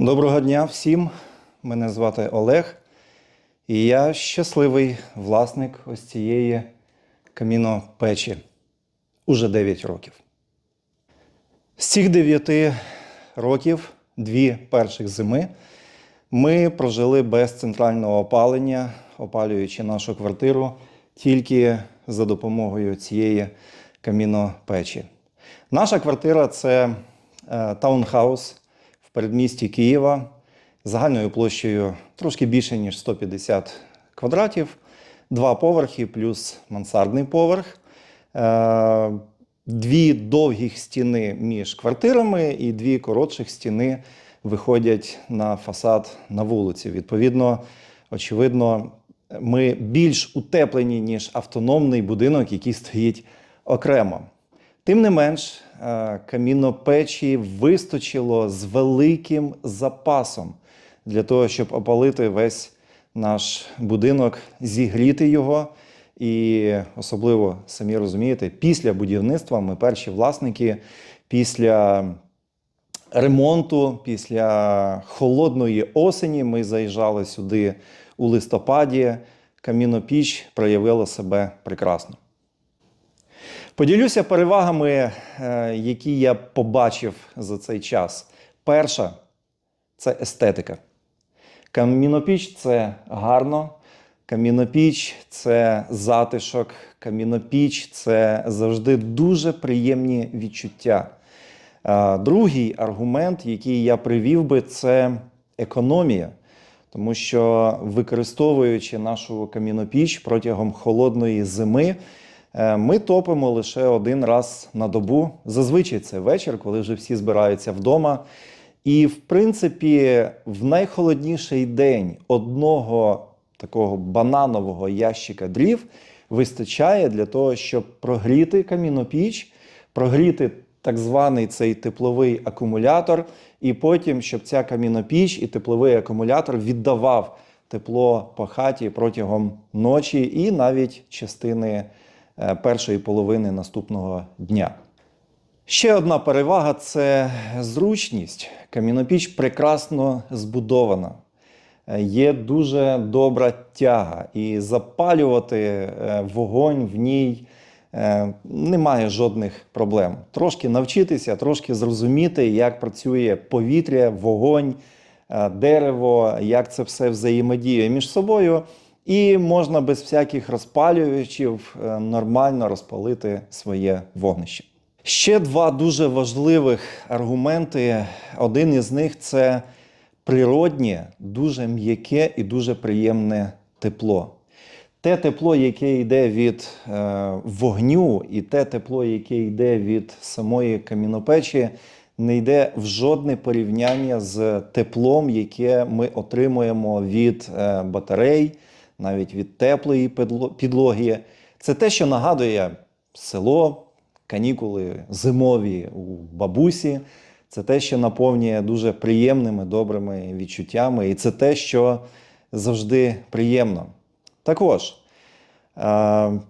Доброго дня всім. Мене звати Олег. І я щасливий власник ось цієї камінопечі уже 9 років. З цих 9 років, дві перших зими, ми прожили без центрального опалення, опалюючи нашу квартиру тільки за допомогою цієї камінопечі. Наша квартира це е, таунхаус в передмісті Києва загальною площею трошки більше, ніж 150 квадратів, два поверхи плюс мансардний поверх. Е, Дві довгих стіни між квартирами і дві коротших стіни виходять на фасад на вулиці. Відповідно, очевидно, ми більш утеплені, ніж автономний будинок, який стоїть окремо. Тим не менш, е, камінопечі вистачило з великим запасом для того, щоб опалити весь наш будинок, зігріти його. І особливо самі розумієте, після будівництва ми перші власники, після ремонту, після холодної осені ми заїжджали сюди у листопаді. Камінопіч проявила себе прекрасно. Поділюся перевагами, е, які я побачив за цей час. Перша це естетика. Камінопіч це гарно, камінопіч це затишок, камінопіч це завжди дуже приємні відчуття. Е, Другий аргумент, який я привів би, це економія. Тому що використовуючи нашу камінопіч протягом холодної зими, ми топимо лише один раз на добу. Зазвичай це вечір, коли вже всі збираються вдома. І, в принципі, в найхолодніший день одного такого бананового ящика дрів вистачає для того, щоб прогріти камінопіч, прогріти так званий цей тепловий акумулятор, і потім, щоб ця камінопіч і тепловий акумулятор віддавав тепло по хаті протягом ночі і навіть частини е, першої половини наступного дня. Ще одна перевага це зручність. Камінопіч прекрасно збудована. Е, Є дуже добра тяга, і запалювати е, вогонь в ній е, немає жодних проблем. Трошки навчитися, трошки зрозуміти, як працює повітря, вогонь, е, дерево, як це все взаємодіє між собою. І можна без всяких розпалювачів е, нормально розпалити своє вогнище. Ще два дуже важливих аргументи. Один із них це природнє, дуже м'яке і дуже приємне тепло. Те тепло, яке йде від е, вогню, і те тепло, яке йде від самої камінопечі, не йде в жодне порівняння з теплом, яке ми отримуємо від е, батарей, навіть від теплої підло- підлоги. Це те, що нагадує село, канікули зимові у бабусі. Це те, що наповнює дуже приємними, добрими відчуттями, і це те, що завжди приємно. Також е,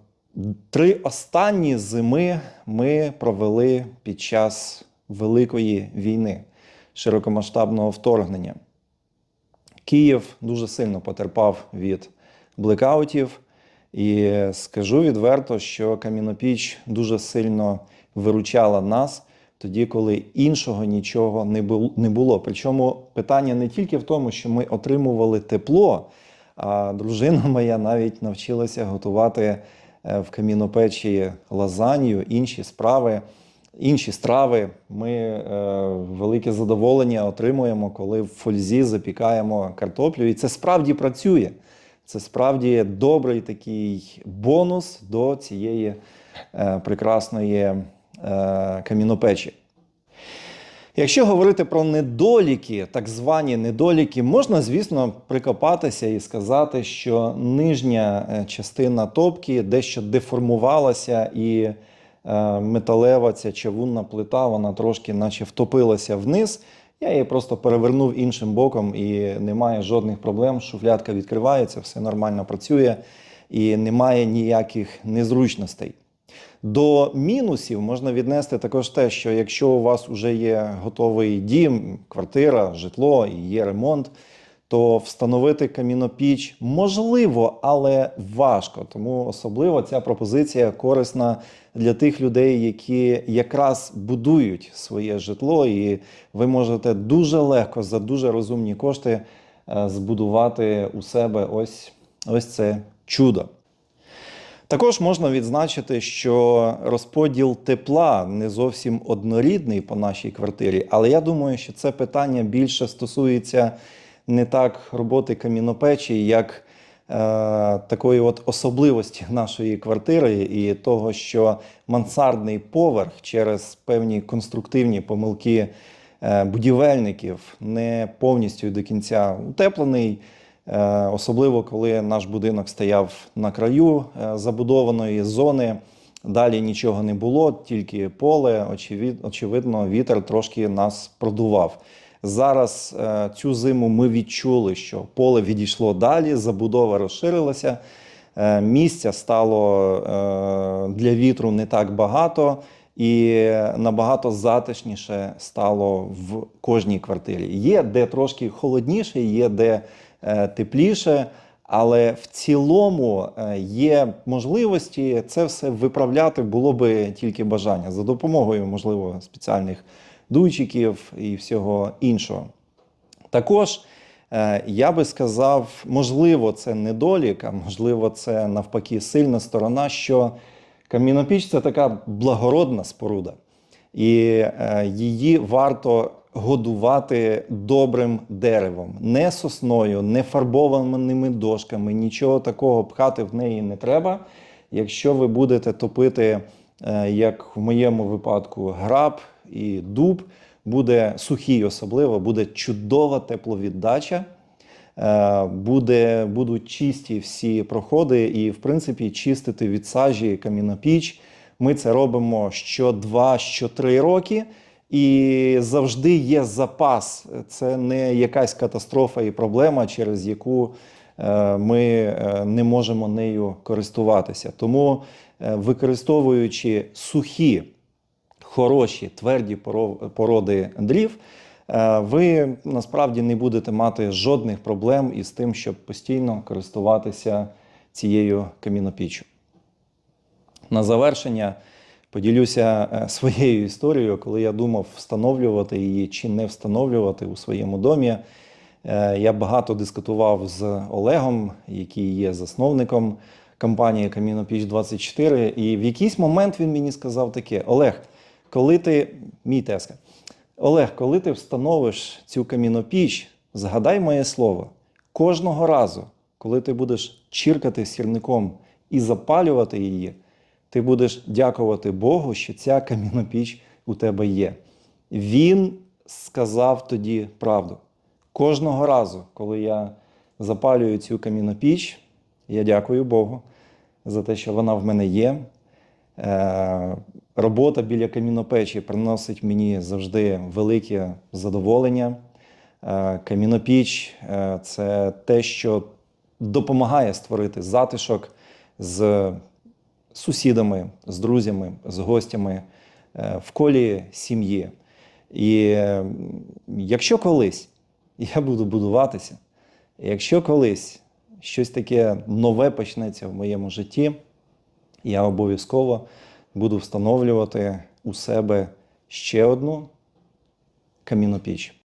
три останні зими ми провели під час Великої війни, широкомасштабного вторгнення. Київ дуже сильно потерпав від блекаутів, і скажу відверто, що Камінопіч дуже сильно виручала нас тоді, коли іншого нічого не було. Причому питання не тільки в тому, що ми отримували тепло, а дружина моя навіть навчилася готувати е, в камінопечі лазанью, інші справи. Інші страви ми е, велике задоволення отримуємо, коли в фользі запікаємо картоплю. І це справді працює. Це справді добрий такий бонус до цієї е, прекрасної е, камінопечі. Якщо говорити про недоліки, так звані недоліки, можна, звісно, прикопатися і сказати, що нижня е, частина топки дещо деформувалася, і е, металева ця чавунна плита, вона трошки наче втопилася вниз. Я її просто перевернув іншим боком і немає жодних проблем. Шуфлядка відкривається, все нормально працює і немає ніяких незручностей. До мінусів можна віднести також те, що якщо у вас вже є готовий дім, квартира, житло і є ремонт, то встановити камінопіч можливо, але важко. Тому особливо ця пропозиція корисна для тих людей, які якраз будують своє житло, і ви можете дуже легко за дуже розумні кошти е, збудувати у себе ось, ось це чудо. Також можна відзначити, що розподіл тепла не зовсім однорідний по нашій квартирі, але я думаю, що це питання більше стосується не так роботи камінопечі, як е, такої от особливості нашої квартири і того, що мансардний поверх через певні конструктивні помилки е, будівельників не повністю до кінця утеплений. Е, Особливо коли наш будинок стояв на краю е, забудованої зони, далі нічого не було, тільки поле. Очевидно, вітер трошки нас продував. Зараз е, цю зиму ми відчули, що поле відійшло далі, забудова розширилася, е, місця стало е, для вітру не так багато. І набагато затишніше стало в кожній квартирі. Є де трошки холодніше, є де тепліше, але в цілому є можливості це все виправляти, було би тільки бажання за допомогою, можливо, спеціальних дуйчиків і всього іншого. Також е, я би сказав, можливо, це недолік, а можливо, це навпаки сильна сторона, що камінопіч це така благородна споруда, і е, її варто годувати добрим деревом, не сосною, не фарбованими дошками, нічого такого пхати в неї не треба. Якщо ви будете топити, е, як в моєму випадку, граб і дуб, буде сухий особливо, буде чудова тепловіддача. Е, Буде, будуть чисті всі проходи, і, в принципі, чистити від сажі камінопіч. Ми це робимо що 2, що 3 роки, і завжди є запас. Це не якась катастрофа і проблема, через яку е, ми е, не можемо нею користуватися. Тому, використовуючи сухі хороші тверді породи дрів, е, ви насправді не будете мати жодних проблем із тим, щоб постійно користуватися цією камінопіччю. На завершення поділюся е, своєю історією, коли я думав встановлювати її чи не встановлювати у своєму домі. Е, Я багато дискутував з Олегом, який є засновником компанії Камінопіч 24 І в якийсь момент він мені сказав таке: Олег, коли ти мій тезка, Олег, коли ти встановиш цю камінопіч, згадай моє слово, кожного разу, коли ти будеш чіркати сірником і запалювати її, ти будеш дякувати Богу, що ця камінопіч у тебе є. Він сказав тоді правду. Кожного разу, коли я запалюю цю камінопіч, я дякую Богу за те, що вона в мене є. Робота біля камінопечі приносить мені завжди велике задоволення. Е, Камінопіч е, це те, що допомагає створити затишок з сусідами, з друзями, з гостями е, в колі сім'ї. І якщо колись я буду будуватися, якщо колись щось таке нове почнеться в моєму житті, я обов'язково буду встановлювати у себе ще одну камінопіч.